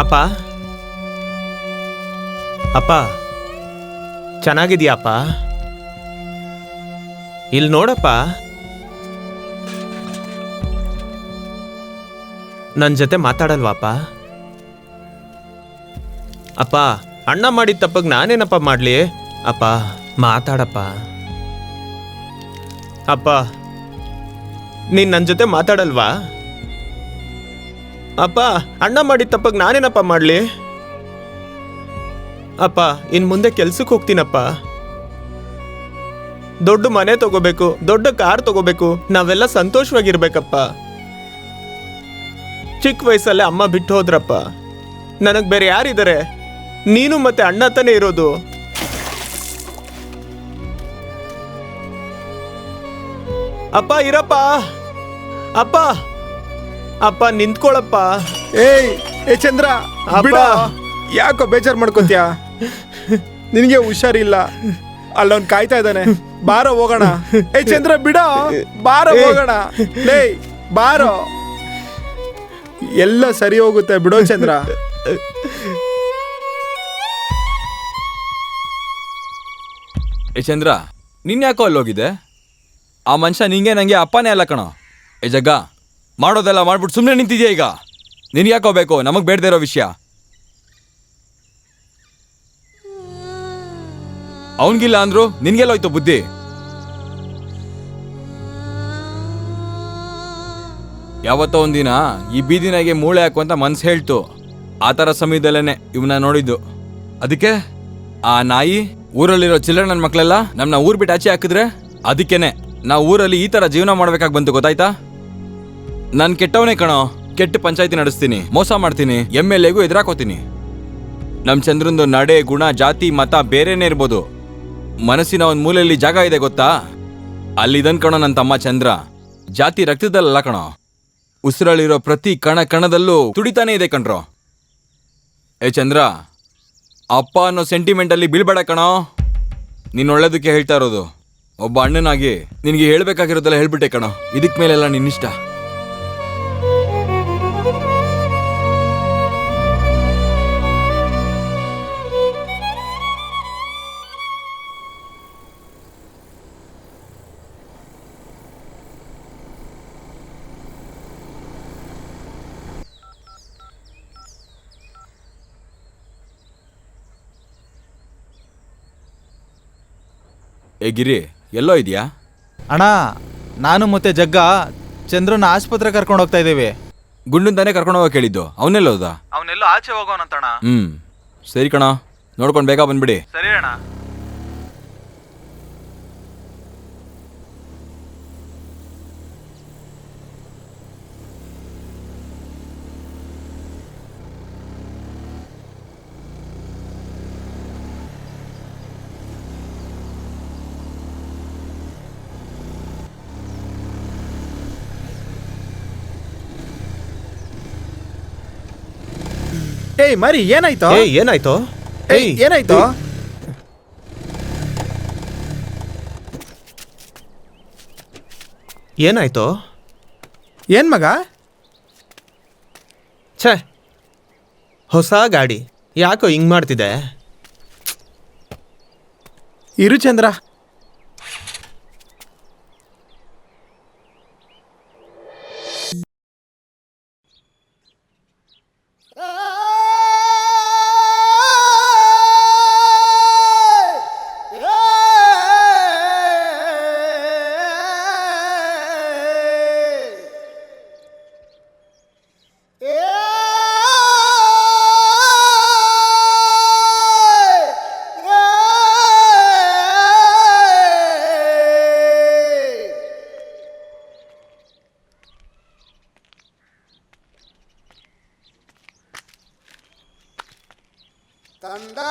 ಅಪ್ಪ? ಅಪ್ಪ ಚೆನ್ನಾಗಿದ್ಯಾಪ್ಪ ಇಲ್ಲಿ ನೋಡಪ್ಪ. ನನ್ನ ಜೊತೆ ಮಾತಾಡಲ್ವಾಪ್ಪ ಅಪ್ಪ? ಅಣ್ಣ ಮಾಡಿದ ತಪ್ಪಗೆ ನಾನೇನಪ್ಪ ಮಾಡಲಿ? ಅಪ್ಪ, ಮಾತಾಡಪ್ಪ. ಅಪ್ಪ, ನೀನು ನನ್ನ ಜೊತೆ ಮಾತಾಡಲ್ವಾ? ಅಪ್ಪ, ಅಣ್ಣ ಮಾಡಿದ ತಪ್ಪಗೆ ನಾನೇನಪ್ಪ ಮಾಡಲಿ? ಅಪ್ಪ, ಇನ್ ಮುಂದೆ ಕೆಲ್ಸಕ್ಕೆ ಹೋಗ್ತೀನಪ್ಪ. ದೊಡ್ಡ ಮನೆ ತಗೋಬೇಕು, ದೊಡ್ಡ ಕಾರ್ ತಗೋಬೇಕು, ನಾವೆಲ್ಲ ಸಂತೋಷವಾಗಿರ್ಬೇಕಪ್ಪ. ಚಿಕ್ಕ ವಯಸ್ಸಲ್ಲೇ ಅಮ್ಮ ಬಿಟ್ಟು ಹೋದ್ರಪ್ಪ. ನನಗ್ ಬೇರೆ ಯಾರಿದ್ದಾರೆ? ನೀನು ಮತ್ತೆ ಅಣ್ಣ ತಾನೇ ಇರೋದು. ಅಪ್ಪ, ಇರಪ್ಪ. ಅಪ್ಪ. ಅಪ್ಪ ನಿಂತ್ಕೊಳಪ್ಪ. ಏಯ್ ಏ ಚಂದ್ರ ಅಪ್ಪ. ಬಿಡ. ಯಾಕೋ ಬೇಜಾರ್ ಮಾಡ್ಕೋತ್ಯಾ? ನಿನಗೆ ಹುಷಾರಿಲ್ಲ. ಅಲ್ಲವನ್ ಕಾಯ್ತಾ ಇದ್ದಾನೆ. ಬಾರೋ ಹೋಗೋಣ. ಏ ಚಂದ್ರ ಬಿಡ. ಬಾರ ಹೋಗೋಣ. ಲೇ ಬಾರೋ. ಎಲ್ಲ ಸರಿ ಹೋಗುತ್ತೆ ಬಿಡೋ ಚಂದ್ರ. ಏ ಚಂದ್ರ ನಿನ್ ಯಾಕೋ ಅಲ್ಲಿ ಹೋಗಿದ್ದೆ ಆ ಮನುಷ್ಯ ನಿಂಗೆ ನಂಗೆ ಅಪ್ಪನೇ ಅಲ್ಲ ಕಣೋ. ಏ ಜಗ್ಗ. ಮಾಡೋದೆಲ್ಲ ಮಾಡ್ಬಿಟ್ಟು ಸುಮ್ಮನೆ ನಿಂತಿದ್ಯಾ ಈಗ? ನಿನ್ಗೆ ಯಾಕೋ ಬೇಕು? ನಮಗೆ ಬೇಡದೇ ಇರೋ ವಿಷಯ. ಅವನಿಗಿಲ್ಲ ಅಂದ್ರು ನಿನ್ಗೆಲ್ಲೋಯ್ತು ಬುದ್ಧಿ? ಯಾವತ್ತೋ ಒಂದಿನ ಈ ಬೀದಿನಾಗೆ ಮೂಳೆ ಹಾಕು ಅಂತ ಮನ್ಸು ಹೇಳ್ತು. ಆ ಥರ ಸಮಯದಲ್ಲೇನೆ ಇವನ್ನ ನೋಡಿದ್ದು. ಅದಕ್ಕೆ ಆ ನಾಯಿ ಊರಲ್ಲಿರೋ ಚಿಲ್ಡ್ರನ್ ಮಕ್ಕಳೆಲ್ಲ ನಮ್ಮನ್ನ ಊರ್ ಬಿಟ್ಟು ಆಚೆ ಹಾಕಿದ್ರೆ ಅದಕ್ಕೇನೆ ನಾವು ಊರಲ್ಲಿ ಈ ಥರ ಜೀವನ ಮಾಡ್ಬೇಕಾಗಿ ಬಂತು, ಗೊತ್ತಾಯ್ತಾ? ನಾನು ಕೆಟ್ಟವನೇ ಕಣೋ. ಕೆಟ್ಟ ಪಂಚಾಯತಿ ನಡೆಸ್ತೀನಿ. ಮೋಸ ಮಾಡ್ತೀನಿ. ಎಂ ಎಲ್ ಎಗೂ ಎದುರಾಕೋತೀನಿ. ನಮ್ಮ ಚಂದ್ರಂದು ನಡೆ, ಗುಣ, ಜಾತಿ, ಮತ ಬೇರೆನೇ ಇರ್ಬೋದು. ಮನಸ್ಸಿನ ಒಂದು ಮೂಲೆಯಲ್ಲಿ ಜಾಗ ಇದೆ ಗೊತ್ತಾ? ಅಲ್ಲಿದನ್ ಕಣೋ ನನ್ನ ತಮ್ಮ ಚಂದ್ರ. ಜಾತಿ ರಕ್ತದಲ್ಲ ಕಣೋ. ಉಸಿರಲ್ಲಿರೋ ಪ್ರತಿ ಕಣ ಕಣದಲ್ಲೂ ತುಡಿತಾನೇ ಇದೆ ಕಣ್ರೋ. ಏ ಚಂದ್ರ, ಅಪ್ಪ ಅನ್ನೋ ಸೆಂಟಿಮೆಂಟಲ್ಲಿ ಬೀಳ್ಬೇಡ ಕಣೋ. ನೀನು ಒಳ್ಳೇದಕ್ಕೆ ಹೇಳ್ತಾ ಇರೋದು. ಒಬ್ಬ ಅಣ್ಣನಾಗಿ ನಿನಗೆ ಹೇಳ್ಬೇಕಾಗಿರೋದೆಲ್ಲ ಹೇಳ್ಬಿಟ್ಟೆ ಕಣೋ. ಇದಕ್ಕೆ ಮೇಲೆಲ್ಲ ನಿನ್ನಿಷ್ಟ. ಏ ಗಿರಿ ಎಲ್ಲೋ ಇದೆಯಾ? ಅಣ್ಣ ನಾನು ಮತ್ತೆ ಜಗ್ಗ ಚಂದ್ರನ ಆಸ್ಪತ್ರೆ ಕರ್ಕೊಂಡು ಹೋಗ್ತಾ ಇದ್ದೇವೆ. ಗುಂಡನ್ ತಾನೇ ಕರ್ಕೊಂಡು ಹೋಗಕ್ಕೆ ಹೇಳಿದ್ದು ಅವನೆಲ್ಲ ಹೋದ ಅವನೆಲ್ಲೋ ಆಚೆ ಹೋಗೋಣ ಹ್ಮ್ ಸರಿ ಕಣ ನೋಡ್ಕೊಂಡು ಬೇಗ ಬಂದ್ಬಿಡಿ. ಸರಿ ಅಣ್ಣ. ಏಯ್ ಮರಿ ಏನಾಯ್ತು? ಏಯ್ ಏನಾಯ್ತು? ಏಯ್ ಏನಾಯ್ತು? ಏನಾಯ್ತು? ಏನ್ ಮಗ? ಛೇ ಹೊಸ ಗಾಡಿ. ಯಾಕೋ ಹಿಂಗ್ ಮಾಡ್ತಿದೆ? ಇರು Chandra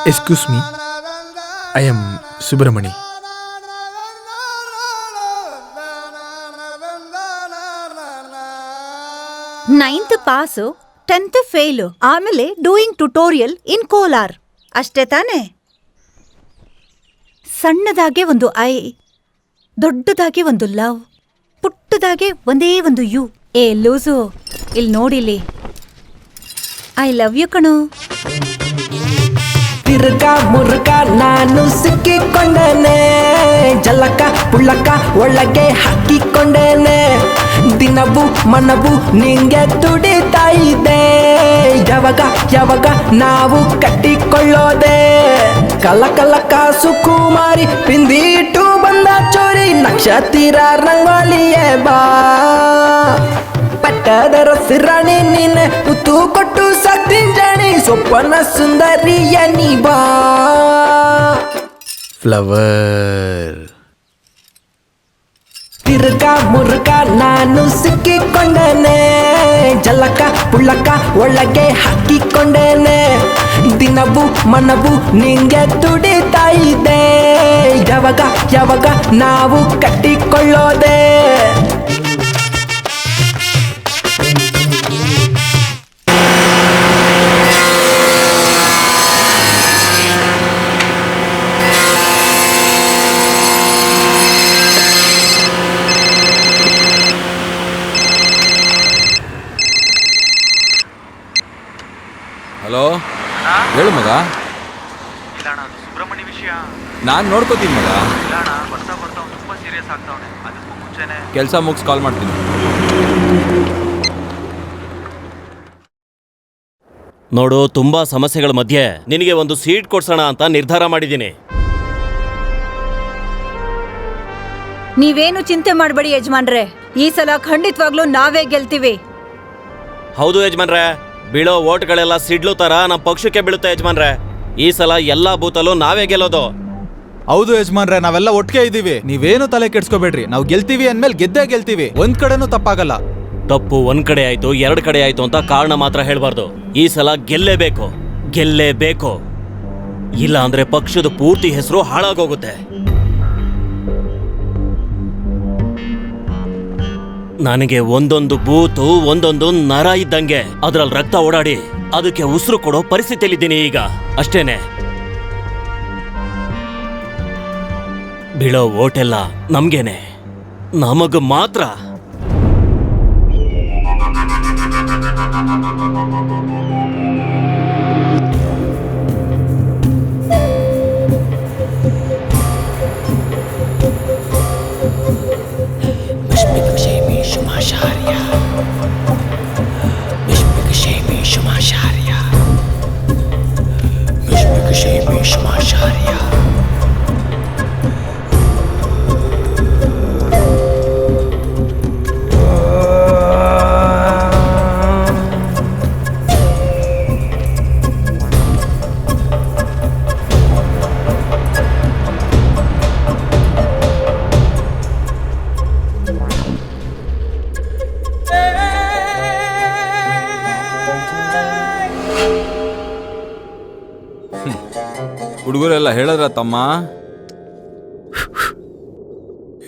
excuse me I am Subramani ninth pass tenth fail ಆಮೇಲೆ ಡೂಯಿಂಗ್ ಟ್ಯುಟೋರಿಯಲ್ ಇನ್ ಕೋಲಾರ್ ಅಷ್ಟೇ ತಾನೇ? ಸಣ್ಣದಾಗೆ ಒಂದು ಐ ದೊಡ್ಡದಾಗೆ ಒಂದು ಲವ್ ಪುಟ್ಟದಾಗೆ ಒಂದೇ ಒಂದು ಯು ಏ ಲೂಸು, ಇಲ್ಲಿ ನೋಡಿಲಿ ಐ ಲವ್ ಯು ಕಣೋ. ತಿರ್ಗ ಮುರ್ಗ ನಾನು ಸಿಕ್ಕಿಕೊಂಡೇನೆ. ಜಲಕ, ಪುಳ್ಳಕ ಒಳಗೆ ಹಾಕಿಕೊಂಡೇನೆ. ದಿನವು ಮನವು ನಿಂಗೆ ತುಡಿತಾ ಇದೆ. ಯಾವಾಗ ಯಾವಾಗ ನಾವು ಕಟ್ಟಿಕೊಳ್ಳೋದೆ? ಕಲ ಕಲ ಕಾಸು ಕುಮಾರಿ ಪಿಂದಿಟ್ಟು ಬಂದ ಚೋರಿ, ನಕ್ಷತ್ರ ರಂಗೋಲಿಯೇ ಬಾ. ಪಟ್ಟದರ ಸಿರಾಣಿ ನೀನೆ, ಉತ್ತು ಕೊಟ್ಟು ಸಾಕ್ತೀನಿ ಜಾಣಿ ಸೊಪ್ಪನ ಸುಂದರಿಯ ನೀ ಬಾ ಫ್ಲವರ್ ತಿರ್ಗ ಮುರ್ಗ ನಾನು ಸಿಕ್ಕಿಕೊಂಡೇನೆ ಜಲಕ ಪುಳ್ಳಕ ಒಳಗೆ ಹಾಕಿಕೊಂಡೇನೆ ದಿನವು ಮನವು ನಿಂಗೆ ತುಡಿತಾ ಇದೆ ಯಾವಾಗ ಯಾವಾಗ ನಾವು ಕಟ್ಟಿಕೊಳ್ಳೋದೆ ಹೇಳು ಮಗ. ಸುಬ್ರಹ್ಮಣ್ಯ ವಿಷಯ. ನಾನು ನೋಡ್ಕೋತೀನಿ ಮಗ. ಇಲ್ಲ ಅಣ್ಣ ಬರ್ತಾ ಬರ್ತಾ ಅವ್ನು ತುಂಬಾ ಸೀರಿಯಸ್ ಆಗ್ತಾವನೆ. ಅದಕ್ಕೂ ಮುಂಚೆನೆ. ಕೆಲಸ ಮುಗಿಸ್ ಕಾಲ್ ಮಾಡ್ತೀನಿ. ನೋಡು ತುಂಬಾ ಸಮಸ್ಯೆಗಳ ಮಧ್ಯೆ ನಿನಗೆ ಒಂದು ಸೀಟ್ ಕೊಡ್ಸೋಣ ಅಂತ ನಿರ್ಧಾರ ಮಾಡಿದ್ದೀನಿ. ನೀವೇನು ಚಿಂತೆ ಮಾಡಬೇಡಿ ಯಜಮಾನ್ರೆ. ಈ ಸಲ ಖಂಡಿತವಾಗ್ಲೂ ನಾವೇ ಗೆಲ್ತೀವಿ. ಹೌದು ಯಜಮಾನ್ರೆ. ಬೀಳೋ ಓಟ್ಗಳೆಲ್ಲ ಸಿಡ್ಲು ತರ ನಮ್ಮ ಪಕ್ಷಕ್ಕೆ ಬೀಳುತ್ತೆ ಯಜಮಾನ್ರೆ. ಈ ಸಲ ಎಲ್ಲಾ ಬೂತಲ್ಲೂ ನಾವೇ ಗೆಲ್ಲೋದು. ಹೌದು ಯಜಮಾನ್ರೆ ನಾವೆಲ್ಲ ಒಟ್ಟಿಗೆ ಇದ್ದೀವಿ. ನೀವೇನು ತಲೆ ಕೆಡ್ಸ್ಕೋಬೇಡ್ರಿ. ನಾವು ಗೆಲ್ತೀವಿ ಅಂದ್ಮೇಲೆ ಗೆದ್ದೇ ಗೆಲ್ತೀವಿ. ಒಂದ್ ಕಡೆನೂ ತಪ್ಪಾಗಲ್ಲ. ತಪ್ಪು ಒಂದ್ ಕಡೆ ಆಯ್ತು ಎರಡ್ ಕಡೆ ಆಯ್ತು ಅಂತ ಕಾರಣ ಮಾತ್ರ ಹೇಳ್ಬಾರ್ದು. ಈ ಸಲ ಗೆಲ್ಲೇಬೇಕು. ಗೆಲ್ಲೇಬೇಕು. ಇಲ್ಲ ಅಂದ್ರೆ ಪಕ್ಷದ ಪೂರ್ತಿ ಹೆಸರು ಹಾಳಾಗೋಗುತ್ತೆ. ನನಗೆ ಒಂದೊಂದು ಬೂತು, ಒಂದೊಂದು ನರ ಇದ್ದಂಗೆ. ಅದ್ರಲ್ಲಿ ರಕ್ತ ಓಡಾಡಿ, ಅದಕ್ಕೆ ಉಸಿರು ಕೊಡೋ ಪರಿಸ್ಥಿತಿಯಲ್ಲಿದ್ದೀನಿ ಈಗ. ಅಷ್ಟೇನೆ. ಬೀಳೋ ಓಟೆಲ್ಲ ನಮ್ಗೇನೆ. ನಮಗ್ ಮಾತ್ರ. ಹುಡುಗರೆಲ್ಲ ಹೇಳಿದ್ರ ತಮ್ಮ?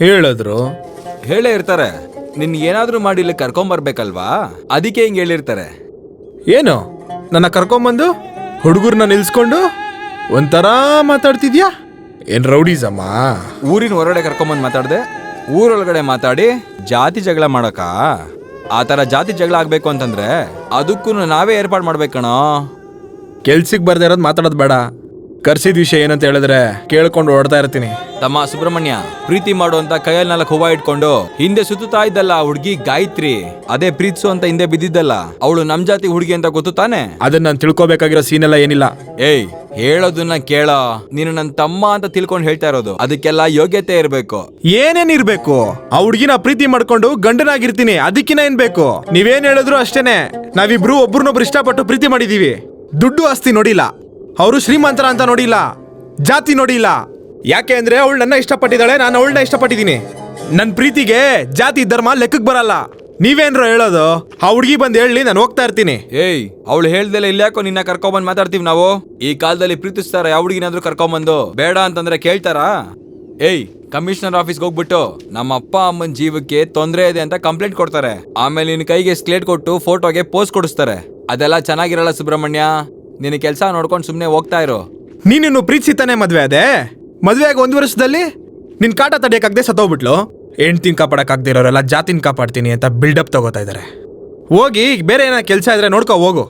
ಹೇಳಿದ್ರು. ಹೇಳೇ ಇರ್ತಾರೆ. ನಿನ್ ಏನಾದ್ರೂ ಮಾಡಿ ಇಲ್ಲಿ ಕರ್ಕೊಂಬರ್ಬೇಕಲ್ವಾ? ಅದಕ್ಕೆ ಹಿಂಗ್ ಹೇಳಿರ್ತಾರೆ. ಏನು? ನನ್ನ ಕರ್ಕೊಂಬಂದು? ಹುಡುಗರ್ನ ನಿಲ್ಸ್ಕೊಂಡು? ಒಂಥರ ಮಾತಾಡ್ತಿದ್ಯಾ? ಏನ್ ರೌಡೀಸಮ್ಮ? ಊರಿನ ಹೊರಗಡೆ ಕರ್ಕೊಂಬಂದು ಮಾತಾಡ್ದೆ ಊರೊಳಗಡೆ ಮಾತಾಡಿ ಜಾತಿ ಜಗಳ ಮಾಡಕ ಆ ತರ ಜಾತಿ ಜಗಳ ಆಗ್ಬೇಕು ಅಂತಂದ್ರೆ ಅದಕ್ಕೂ ನಾವೇ ಏರ್ಪಾಡು ಮಾಡ್ಬೇಕಣೋ ಕೆಲ್ಸಕ್ಕೆ ಬರ್ದೇ ಇರೋದು ಮಾತಾಡೋದು ಬೇಡ. ಕರ್ಸಿದ ವಿಷಯ ಏನಂತ ಹೇಳಿದ್ರೆ ಕೇಳ್ಕೊಂಡು ಓಡ್ತಾ ಇರ್ತೀನಿ. ತಮ್ಮ ಸುಬ್ರಹ್ಮಣ್ಯ ಪ್ರೀತಿ ಮಾಡುವಂತ ಕೈಯಲ್ಲಿ ನಾಲ್ಕು ಹೂವ ಇಟ್ಕೊಂಡು ಹಿಂದೆ ಸುತ್ತುತ್ತಾ ಇದ್ದಲ್ಲ ಆ ಹುಡ್ಗಿ ಗಾಯತ್ರಿ ಅದೇ ಪ್ರೀತಿಸು ಅಂತ ಹಿಂದೆ ಬಿದ್ದಿದ್ದಲ್ಲ ಅವಳು ನಮ್ ಜಾತಿ ಹುಡುಗಿ ಅಂತ ಗೊತ್ತು ತಾನೆ ಅದನ್ನ ನಾನು ತಿಳ್ಕೊಬೇಕಾಗಿರೋ ಸೀನ್ ಎಲ್ಲ ಏನಿಲ್ಲ. ಏಯ್ ಹೇಳೋದನ್ನ ಕೇಳ. ನೀನು ನನ್ನ ತಮ್ಮ ಅಂತ ತಿಳ್ಕೊಂಡು ಹೇಳ್ತಾ ಇರೋದು. ಅದಕ್ಕೆಲ್ಲ ಯೋಗ್ಯತೆ ಇರಬೇಕು. ಏನೇನ್ ಇರ್ಬೇಕು? ಆ ಹುಡ್ಗಿನ ಪ್ರೀತಿ ಮಾಡ್ಕೊಂಡು ಗಂಡನಾಗಿರ್ತೀನಿ. ಅದಕ್ಕಿನ ಏನ್ ಬೇಕು? ನೀವೇನ್ ಹೇಳಿದ್ರು ಅಷ್ಟೇನೆ. ನಾವಿಬ್ರು ಒಬ್ರನ್ನೊಬ್ರು ಇಷ್ಟಪಟ್ಟು ಪ್ರೀತಿ ಮಾಡಿದೀವಿ. ದುಡ್ಡು ಆಸ್ತಿ ನೋಡಿಲ್ಲ. ಅವರು ಶ್ರೀಮಂತರ ಅಂತ ನೋಡಿಲ್ಲ, ಜಾತಿ ನೋಡಿಲ್ಲ. ಯಾಕೆ ಅಂದ್ರೆ ಅವಳು ನನ್ನ ಇಷ್ಟಪಟ್ಟಿದ್ದಾಳೆ, ನಾನು ಅವಳನ್ನ ಇಷ್ಟಪಟ್ಟಿದ್ದೀನಿ. ನನ್ನ ಪ್ರೀತಿಗೆ ಜಾತಿ ಧರ್ಮ ಲೆಕ್ಕಕ್ಕೆ ಬರಲ್ಲ. ನೀವೇನ್ರ ಹೇಳೋದು, ಆ ಹುಡುಗಿ ಬಂದು ಹೇಳಿ ನಾನು ಹೋಗ್ತಾ ಇರ್ತೀನಿ. ಏಯ್, ಅವಳು ಹೇಳ್ದೆಲ್ಲ ಇಲ್ಯಾಕೋ ನಿನ್ನ ಕರ್ಕೊಂಬಂದ್ ಮಾತಾಡ್ತೀವಿ ನಾವು? ಈ ಕಾಲದಲ್ಲಿ ಪ್ರೀತಿಸ್ತಾರ, ಯಾವ ಹುಡುಗಿನಾದ್ರೂ ಕರ್ಕೊಂಬಂದು ಬೇಡ ಅಂತಂದ್ರೆ ಕೇಳ್ತಾರಾ? ಏಯ್, ಕಮಿಷನರ್ ಆಫೀಸ್ಗೆ ಹೋಗ್ಬಿಟ್ಟು, ನಮ್ಮ ಅಪ್ಪ ಅಮ್ಮನ ಜೀವಕ್ಕೆ ತೊಂದರೆ ಇದೆ ಅಂತ ಕಂಪ್ಲೇಂಟ್ ಕೊಡ್ತಾರೆ. ಆಮೇಲೆ ನಿನ್ನ ಕೈಗೆ ಸ್ಲೇಟ್ ಕೊಟ್ಟು ಫೋಟೋಗೆ ಪೋಸ್ಟ್ ಕೊಡಿಸ್ತಾರೆ. ಅದೆಲ್ಲ ಚೆನ್ನಾಗಿರಲ್ಲ ಸುಬ್ರಹ್ಮಣ್ಯ? ನಿನ್ನ ಕೆಲಸ ನೋಡ್ಕೊಂಡು ಸುಮ್ಮನೆ ಹೋಗ್ತಾ ಇರು. ನೀನಿನ್ನು ಪ್ರೀತಿಸಿ ತಾನೇ ಮದ್ವೆ ಅದೇ ಮದ್ವೆ ಆಗಿ ಒಂದು ವರ್ಷದಲ್ಲಿ? ನಿನ್ ಕಾಟ ತಡೆಯಕ್ಕಾಗದೆ ಸತ್ತೋಗ್ಬಿಟ್ಲು? ಹೆಂಡ್ತಿನ ಕಾಪಾಡಕ್ಕಾಗದೆ ಇರೋರೆಲ್ಲ ಜಾತಿನ ಕಾಪಾಡ್ತೀನಿ ಅಂತ ಬಿಲ್ಡಪ್ ತಗೋತಾ ಇದ್ದಾರೆ ಹೋಗಿ ಬೇರೆ ಏನೋ ಕೆಲಸ ಇದ್ರೆ ನೋಡ್ಕೋ ಹೋಗು.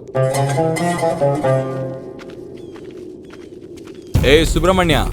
ಏ ಸುಬ್ರಹ್ಮಣ್ಯ